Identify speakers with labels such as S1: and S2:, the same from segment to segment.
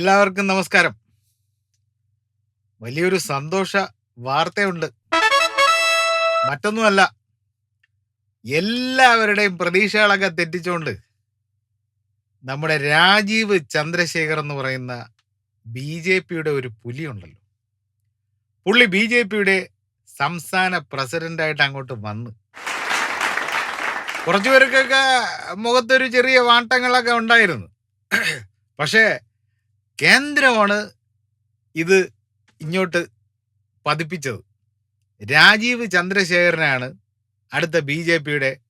S1: എല്ലാവർക്കും നമസ്കാരം. വലിയൊരു സന്തോഷ വാർത്തയുണ്ട്. മറ്റൊന്നുമല്ല എല്ലാവരുടെയും പ്രതീക്ഷകളൊക്കെ തെറ്റിച്ചുകൊണ്ട് നമ്മുടെ രാജീവ് ചന്ദ്രശേഖർ എന്ന് പറയുന്ന ബി ജെ പിയുടെ ഒരു പുലിയുണ്ടല്ലോ. പുള്ളി ബി ജെ പിയുടെ സംസ്ഥാന പ്രസിഡന്റായിട്ട് അങ്ങോട്ട് വന്ന്. കുറച്ചു പേർക്കൊക്കെ മുഖത്തൊരു ചെറിയ വാട്ടങ്ങളൊക്കെ ഉണ്ടായിരുന്നു. പക്ഷേ കേന്ദ്രമാണ് ഇത് ഇങ്ങോട്ട് പതിപ്പിച്ചത്. രാജീവ് ചന്ദ്രശേഖരനാണ് അടുത്ത ബി ജെ പിയുടെ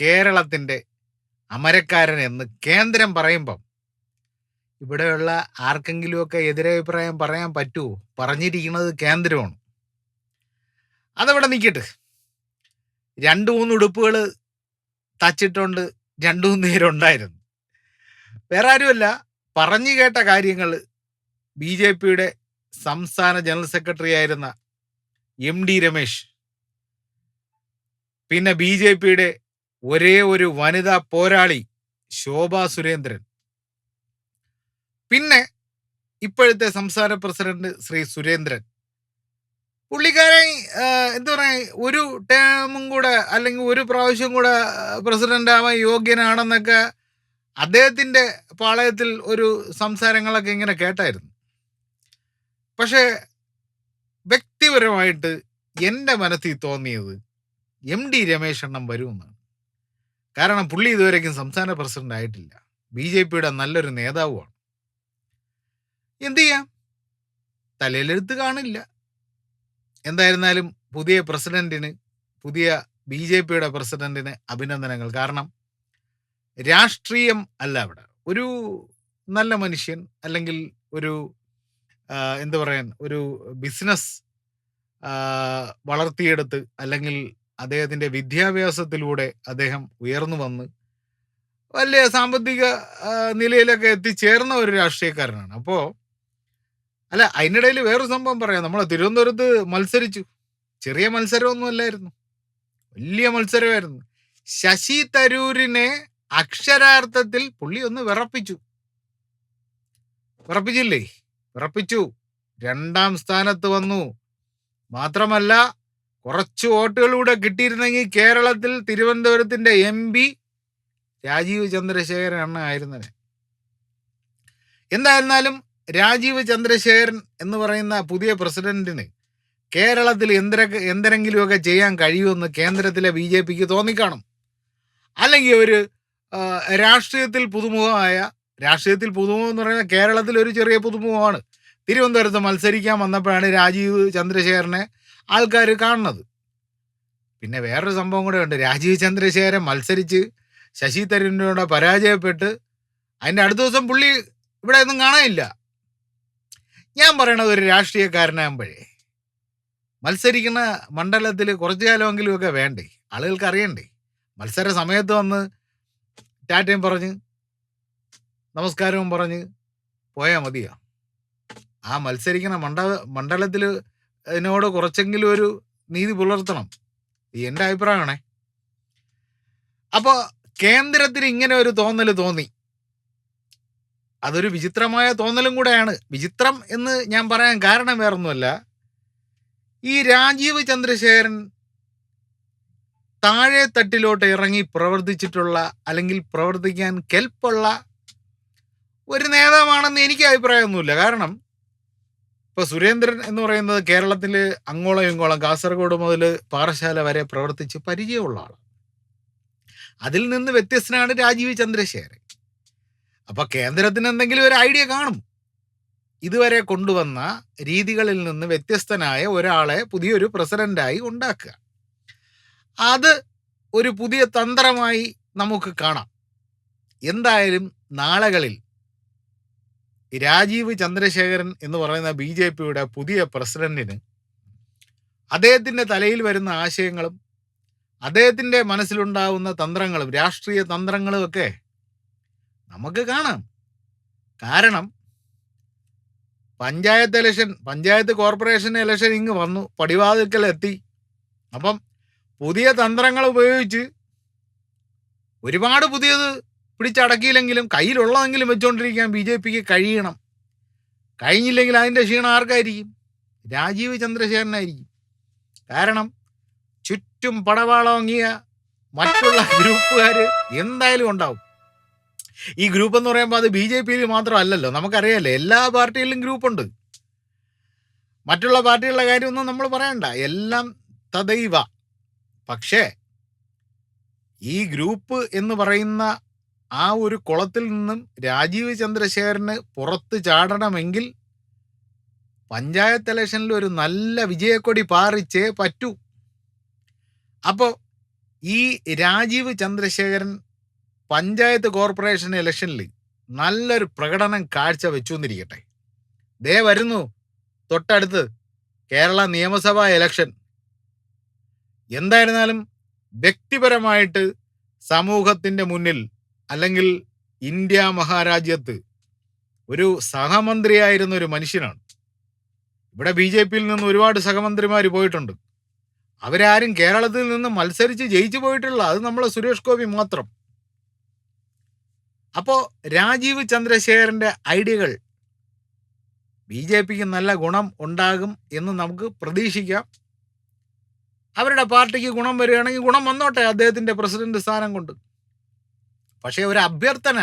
S1: കേരളത്തിന്റെ അമരക്കാരൻ എന്ന് കേന്ദ്രം പറയുമ്പം. ഇവിടെയുള്ള ആർക്കെങ്കിലുമൊക്കെ എതിരഭിപ്രായം പറയാൻ പറ്റുമോ? പറഞ്ഞിരിക്കുന്നത് കേന്ദ്രമാണ്. അതവിടെ നിൽക്കട്ടെ. രണ്ട് മൂന്ന് ഉടുപ്പുകൾ തച്ചിട്ടുണ്ട് രണ്ടു മൂന്ന് പേരുണ്ടായിരുന്നു വേറെ ആരുമല്ല. പറഞ്ഞു കേട്ട കാര്യങ്ങൾ ബി ജെ പിയുടെ സംസ്ഥാന ജനറൽ സെക്രട്ടറി ആയിരുന്ന എം ഡി രമേശ്. പിന്നെ ബി ജെ പിയുടെ ഒരേ ഒരു വനിതാ പോരാളി ശോഭ സുരേന്ദ്രൻ. പിന്നെ ഇപ്പോഴത്തെ സംസ്ഥാന പ്രസിഡന്റ് ശ്രീ സുരേന്ദ്രൻ. പുള്ളിക്കാരൻ എന്താ പറയുക ഒരു ടേമും കൂടെ അല്ലെങ്കിൽ ഒരു പ്രാവശ്യം കൂടെ പ്രസിഡന്റ് ആവാൻ യോഗ്യനാണെന്നൊക്കെ അദ്ദേഹത്തിന്റെ പാളയത്തിൽ ഒരു സംസാരങ്ങളൊക്കെ ഇങ്ങനെ കേട്ടായിരുന്നു. പക്ഷേ വ്യക്തിപരമായിട്ട് എന്റെ മനസ്സിൽ തോന്നിയത് എം ഡി രമേശ് എണ്ണം വരുമെന്നാണ് കാരണം പുള്ളി ഇതുവരെയ്ക്കും സംസ്ഥാന പ്രസിഡന്റ് ആയിട്ടില്ല. ബി ജെ പിയുടെ നല്ലൊരു നേതാവുമാണ്. എന്ത് ചെയ്യാം? തലയിലെടുത്ത് കാണില്ല. എന്തായിരുന്നാലും പുതിയ പ്രസിഡന്റിന് പുതിയ ബി ജെ പിയുടെ പ്രസിഡന്റിന് അഭിനന്ദനങ്ങൾ. കാരണം രാഷ്ട്രീയം അല്ല അവിടെ. ഒരു നല്ല മനുഷ്യൻ അല്ലെങ്കിൽ ഒരു എന്താ പറയാൻ ഒരു ബിസിനസ് വളർത്തിയെടുത്ത് അല്ലെങ്കിൽ അദ്ദേഹത്തിന്റെ വിദ്യാഭ്യാസത്തിലൂടെ അദ്ദേഹം ഉയർന്നു വന്ന് വലിയ സാമ്പത്തിക നിലയിലൊക്കെ എത്തിച്ചേർന്ന ഒരു രാഷ്ട്രീയക്കാരനാണ്. അപ്പോൾ അല്ല അതിനിടയിൽ വേറൊരു സംഭവം പറയാം. നമ്മൾ തിരുവനന്തപുരത്ത് മത്സരിച്ചു. ചെറിയ മത്സരമൊന്നും അല്ലായിരുന്നു. വലിയ മത്സരമായിരുന്നു. ശശി തരൂരിനെ അക്ഷരാർത്ഥത്തിൽ പുള്ളി ഒന്ന് വിറപ്പിച്ചു. വിറപ്പിച്ചില്ലേ? വിറപ്പിച്ചു. രണ്ടാം സ്ഥാനത്ത് വന്നു. മാത്രമല്ല കുറച്ച് വോട്ടുകളിലൂടെ കിട്ടിയിരുന്നെങ്കിൽ കേരളത്തിൽ തിരുവനന്തപുരത്തിന്റെ എം പി രാജീവ് ചന്ദ്രശേഖരൻ എണ്ണ ആയിരുന്നേ എന്തായിരുന്നാലും രാജീവ് ചന്ദ്രശേഖരൻ എന്ന് പറയുന്ന പുതിയ പ്രസിഡന്റിന് കേരളത്തിൽ എന്തര എന്തെങ്കിലുമൊക്കെ ചെയ്യാൻ കഴിയുമെന്ന് കേന്ദ്രത്തിലെ ബി ജെ പിക്ക് തോന്നിക്കാണും. അല്ലെങ്കിൽ ഒരു രാഷ്ട്രീയത്തിൽ പുതുമുഖമായ രാഷ്ട്രീയത്തിൽ പുതുമുഖം എന്ന് പറയുന്നത് കേരളത്തിൽ ഒരു ചെറിയ പുതുമുഖമാണ്. തിരുവനന്തപുരത്ത് മത്സരിക്കാൻ വന്നപ്പോഴാണ് രാജീവ് ചന്ദ്രശേഖരനെ ആൾക്കാർ കാണുന്നത്. പിന്നെ വേറൊരു സംഭവം കൂടെ ഉണ്ട്. രാജീവ് ചന്ദ്രശേഖരൻ മത്സരിച്ച് ശശി തരൂരിനോട് പരാജയപ്പെട്ട് അതിന്റെ അടുത്ത ദിവസം പുള്ളി ഇവിടെ ഒന്നും കാണാനില്ല ഞാൻ പറയണത് ഒരു രാഷ്ട്രീയക്കാരനാകുമ്പോഴേ മത്സരിക്കുന്ന മണ്ഡലത്തിൽ കുറച്ചു കാലമെങ്കിലും ഒക്കെ വേണ്ടേ? ആളുകൾക്ക് അറിയണ്ടേ? മത്സര സമയത്ത് വന്ന് ടാറ്റയും പറഞ്ഞ് നമസ്കാരവും പറഞ്ഞ് പോയാൽ മതിയോ? ആ മത്സരിക്കുന്ന മണ്ഡ മണ്ഡലത്തിൽ ഇതിനോട് കുറച്ചെങ്കിലും ഒരു നീതി പുലർത്തണം. എന്റെ അഭിപ്രായമാണേ. അപ്പോൾ കേന്ദ്രത്തിന് ഇങ്ങനെ ഒരു തോന്നൽ തോന്നി. അതൊരു വിചിത്രമായ തോന്നലും കൂടെയാണ്. വിചിത്രം എന്ന് ഞാൻ പറയാൻ കാരണം വേറൊന്നുമല്ല. ഈ രാജീവ് ചന്ദ്രശേഖരൻ താഴെ തട്ടിലോട്ട് ഇറങ്ങി പ്രവർത്തിച്ചിട്ടുള്ള അല്ലെങ്കിൽ പ്രവർത്തിക്കാൻ കെൽപ്പുള്ള ഒരു നേതാവാണെന്ന് എനിക്ക് അഭിപ്രായമൊന്നുമില്ല. കാരണം ഇപ്പൊ സുരേന്ദ്രൻ എന്ന് പറയുന്നത് കേരളത്തിൽ അങ്ങോളം ഇങ്ങോളം കാസർഗോഡ് മുതൽ പാറശാല വരെ പ്രവർത്തിച്ച് പരിചയമുള്ള ആളാണ്. അതിൽ നിന്ന് വ്യത്യസ്തനാണ് രാജീവ് ചന്ദ്രശേഖരൻ. അപ്പൊ കേന്ദ്രത്തിന് എന്തെങ്കിലും ഒരു ഐഡിയ കാണും. ഇതുവരെ കൊണ്ടുവന്ന രീതികളിൽ നിന്ന് വ്യത്യസ്തനായ ഒരാളെ പുതിയൊരു പ്രസിഡന്റായി ഉണ്ടാക്കുക. അത് ഒരു പുതിയ തന്ത്രമായി നമുക്ക് കാണാം. എന്തായാലും നാളുകളിൽ രാജീവ് ചന്ദ്രശേഖരൻ എന്ന് പറയുന്ന ബി ജെ പിയുടെ പുതിയ പ്രസിഡന്റിന് അദ്ദേഹത്തിന്റെ തലയിൽ വരുന്ന ആശയങ്ങളും അദ്ദേഹത്തിന്റെ മനസ്സിലുണ്ടാവുന്ന തന്ത്രങ്ങളും രാഷ്ട്രീയ തന്ത്രങ്ങളും ഒക്കെ നമുക്ക് കാണാം. കാരണം panchayat election panchayat corporation election ഇങ്ങ് വന്നു പടിവാതിൽക്കൽ എത്തി. അപ്പം പുതിയ തന്ത്രങ്ങൾ ഉപയോഗിച്ച് ഒരുപാട് പുതിയത് പിടിച്ചടക്കിയില്ലെങ്കിലും കയ്യിലുള്ളതെങ്കിലും വെച്ചുകൊണ്ടിരിക്കാൻ ബി ജെ പിക്ക് കഴിയണം. കഴിഞ്ഞില്ലെങ്കിൽ അതിന്റെ ക്ഷീണം ആർക്കായിരിക്കും? രാജീവ് ചന്ദ്രശേഖരനായിരിക്കും. കാരണം ചുറ്റും പടവാളങ്ങിയ മറ്റുള്ള ഗ്രൂപ്പുകാർ എന്തായാലും ഉണ്ടാവും. ഈ ഗ്രൂപ്പ് എന്ന് പറയുമ്പോൾ അത് ബി ജെ പിയിൽ മാത്രമല്ലല്ലോ. നമുക്കറിയാമല്ലോ എല്ലാ പാർട്ടിയിലും ഗ്രൂപ്പുണ്ട്. മറ്റുള്ള പാർട്ടികളുടെ കാര്യമൊന്നും നമ്മൾ പറയണ്ട. എല്ലാം തദൈവ. പക്ഷേ ഈ ഗ്രൂപ്പ് എന്ന് പറയുന്ന ആ ഒരു കുളത്തിൽ നിന്നും രാജീവ് ചന്ദ്രശേഖരന് പുറത്ത് ചാടണമെങ്കിൽ പഞ്ചായത്ത് ഇലക്ഷനിൽ ഒരു നല്ല വിജയക്കൊടി പാറിച്ചേ പറ്റൂ. അപ്പോൾ ഈ രാജീവ് ചന്ദ്രശേഖരൻ പഞ്ചായത്ത് കോർപ്പറേഷൻ ഇലക്ഷനിൽ നല്ലൊരു പ്രകടനം കാഴ്ച വെച്ചു എന്നിരിക്കട്ടെ. ദേ വരുന്നു തൊട്ടടുത്ത് കേരള നിയമസഭാ ഇലക്ഷൻ. എന്തായിരുന്നാലും വ്യക്തിപരമായിട്ട് സമൂഹത്തിന്റെ മുന്നിൽ അല്ലെങ്കിൽ ഇന്ത്യ മഹാരാജ്യത്ത് ഒരു സഹമന്ത്രിയായിരുന്ന ഒരു മനുഷ്യനാണ്. ഇവിടെ ബി ജെ പിയിൽ നിന്ന് ഒരുപാട് സഹമന്ത്രിമാർ പോയിട്ടുണ്ട്. അവരാരും കേരളത്തിൽ നിന്ന് മത്സരിച്ച് ജയിച്ചു പോയിട്ടുള്ള അത് നമ്മളെ സുരേഷ് ഗോപി മാത്രം. അപ്പോ രാജീവ് ചന്ദ്രശേഖരന്റെ ഐഡിയകൾ ബി ജെ പിക്ക് നല്ല ഗുണം ഉണ്ടാകും എന്ന് നമുക്ക് പ്രതീക്ഷിക്കാം. അവരുടെ പാർട്ടിക്ക് ഗുണം വരികയാണെങ്കിൽ ഗുണം വന്നോട്ടെ അദ്ദേഹത്തിന്റെ പ്രസിഡന്റ് സ്ഥാനം കൊണ്ട്. പക്ഷേ ഒരു അഭ്യർത്ഥന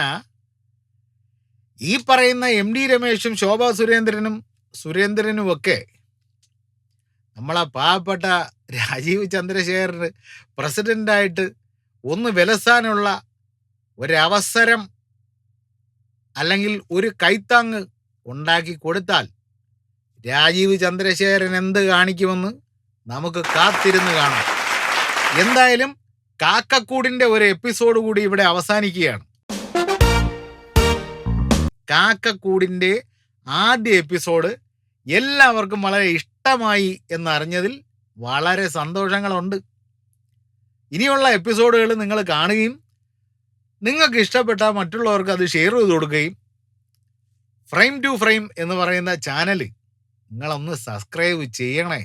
S1: ഈ പറയുന്ന എം ഡി രമേശും ശോഭാ സുരേന്ദ്രനും സുരേന്ദ്രനും ഒക്കെ നമ്മളെ പാവപ്പെട്ട രാജീവ് ചന്ദ്രശേഖരന് പ്രസിഡന്റായിട്ട് ഒന്ന് വിലസാനുള്ള ഒരവസരം അല്ലെങ്കിൽ ഒരു കൈത്താങ്ങ് ഉണ്ടാക്കി കൊടുത്താൽ രാജീവ് ചന്ദ്രശേഖരൻ എന്ത് കാണിക്കുമെന്ന് നമുക്ക് കാത്തിരുന്ന് കാണാം. എന്തായാലും കാക്കക്കൂടിന്റെ ഒരു എപ്പിസോഡ് കൂടി ഇവിടെ അവസാനിക്കുകയാണ്. കാക്കക്കൂടിന്റെ ആദ്യ എപ്പിസോഡ് എല്ലാവർക്കും വളരെ ഇഷ്ടമായി എന്നറിഞ്ഞതിൽ വളരെ സന്തോഷങ്ങളുണ്ട്. ഇനിയുള്ള എപ്പിസോഡുകൾ നിങ്ങൾ കാണുകയും നിങ്ങൾക്ക് ഇഷ്ടപ്പെട്ട മറ്റുള്ളവർക്ക് അത് ഷെയർ ചെയ്ത് കൊടുക്കുകയും ഫ്രെയിം ടു ഫ്രെയിം എന്ന് പറയുന്ന ചാനൽ നിങ്ങളൊന്ന് സബ്സ്ക്രൈബ് ചെയ്യണേ.